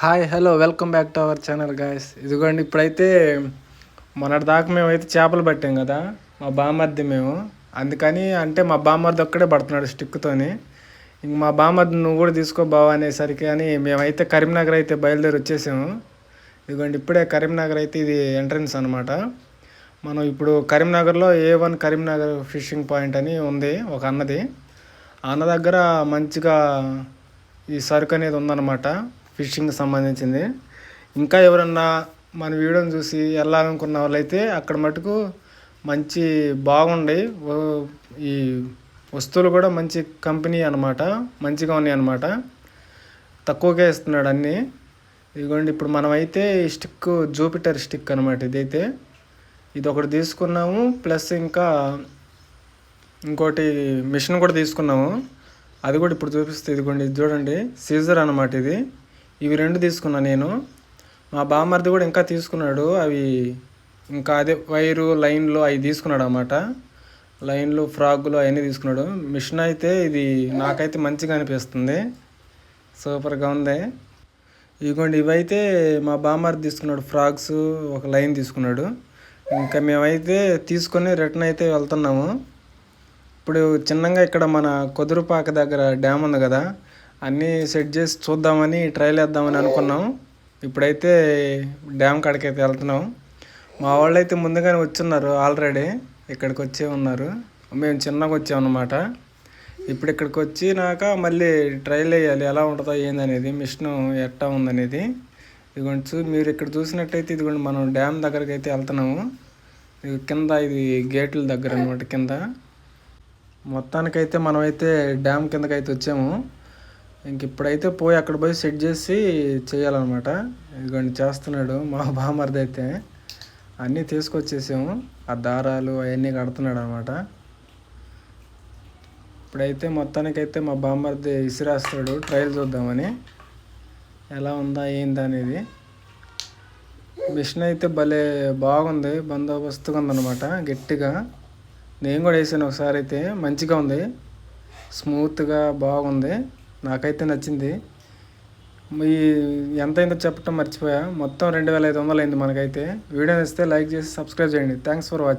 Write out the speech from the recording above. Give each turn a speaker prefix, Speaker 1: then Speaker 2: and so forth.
Speaker 1: Hi hello welcome back to our channel guys ఇదిగోండి ఇప్పుడైతే మొన్నటి దాకా మేమైతే చేపలు పట్టాం కదా మా బామ్మర్ది మేము. అందుకని అంటే మా బామ్మర్ది ఒక్కడే పడుతున్నాడు స్టిక్తోని. ఇంక మా బామ్మర్ది నువ్వు కూడా తీసుకో బావ అనేసరికి అని మేమైతే కరీంనగర్ అయితే బయలుదేరి వచ్చేసాము. ఇదిగోండి ఇప్పుడే కరీంనగర్ అయితే ఇది ఎంట్రన్స్ అనమాట మనం ఇప్పుడు కరీంనగర్లో A one Karimnagar fishing point అని ఉంది ఒక అన్నది. ఆ అన్న దగ్గర మంచిగా ఈ సరుకు అనేది ఉందన్నమాట. ఫిషింగ్ సంబంధించింది. ఇంకా ఎవరన్నా మన వీడియోని చూసి వెళ్ళాలనుకున్న వాళ్ళైతే అక్కడ మటుకు మంచి బాగుండే ఓ- ఈ వస్తువులు కూడా మంచి కంపెనీ అనమాట మంచిగా ఉన్నాయి అనమాట తక్కువకే ఇస్తున్నాడు అన్నీ. ఇదిగోండి ఇప్పుడు మనమైతే ఈ స్టిక్ జూపిటర్ స్టిక్ అనమాట ఇదైతే. ఇది ఒకటి తీసుకున్నాము ప్లస్ ఇంకా ఇంకోటి మిషన్ కూడా తీసుకున్నాము. అది కూడా ఇప్పుడు చూపిస్తే ఇదిగోండి ఇది చూడండి. సీజర్ అనమాట ఇది. ఇవి రెండు తీసుకున్నా నేను. మా బామ్మర్ది కూడా ఇంకా తీసుకున్నాడు. అవి ఇంకా అదే వైరు లైన్లు అవి తీసుకున్నాడు అన్నమాట లైన్లు ఫ్రాగులు అవన్నీ తీసుకున్నాడు. మిషన్ అయితే ఇది నాకైతే మంచిగా అనిపిస్తుంది. సూపర్గా ఉంది. ఇదిగోండి ఇవైతే మా బామ్మర్ది తీసుకున్నాడు ఫ్రాగ్స్ ఒక లైన్ తీసుకున్నాడు. ఇంకా మేమైతే తీసుకొని రిటర్న్ అయితే వెళ్తున్నాము. ఇప్పుడు చిన్నగా ఇక్కడ మన కుదురుపాక దగ్గర డ్యామ్ ఉంది కదా అన్నీ సెట్ చేసి చూద్దామని ట్రైల్ వేద్దామని అనుకున్నాం. ఇప్పుడైతే డ్యామ్ కాడికైతే వెళ్తున్నాం. మా వాళ్ళు అయితే ముందుగానే వచ్చున్నారు ఆల్రెడీ. ఇక్కడికి వచ్చే ఉన్నారు. మేము చిన్నగా వచ్చామన్నమాట ఇప్పుడు ఇక్కడికి వచ్చినాక మళ్ళీ ట్రైల్ వేయాలి. ఎలా ఉంటుందో ఏందనేది మిషన్ ఎట్టా ఉందనేది. ఇదిగోండి చూ మీరు ఇక్కడ చూసినట్టయితే ఇదిగోండి మనం డ్యామ్ దగ్గరికి అయితే వెళ్తున్నాము. ఇది కింద ఇది గేట్ల దగ్గర అనమాట కింద. మొత్తానికైతే మనమైతే డ్యామ్ కిందకైతే వచ్చాము. ఇంక ఇప్పుడైతే పోయి అక్కడ పోయి సెట్ చేసి చేయాలన్నమాట. ఇదిగోండి చేస్తున్నాడు మా బామర్ది అయితే. అన్నీ తీసుకొచ్చేసాము. ఆ దారాలు అవన్నీ కడుతున్నాడు అనమాట ఇప్పుడైతే మొత్తానికైతే మా బామ్మర్ది ఇసిరేస్తాడు. ట్రయల్ చూద్దామని. ఎలా ఉందా ఏందా అనేది. మిషన్ అయితే భలే బాగుంది. బందోబస్తుగా ఉందన్నమాట. గట్టిగా. నేను కూడా వేసాను ఒకసారి అయితే. మంచిగా ఉంది. స్మూత్గా బాగుంది. నాకైతే నచ్చింది. ఈ ఎంత అయిందో చెప్పటం మర్చిపోయా. మొత్తం రెండు వేల ఐదు వందలు అయింది మనకైతే. వీడియో నచ్చితే లైక్ చేసి సబ్స్క్రైబ్ చేయండి. Thanks for watching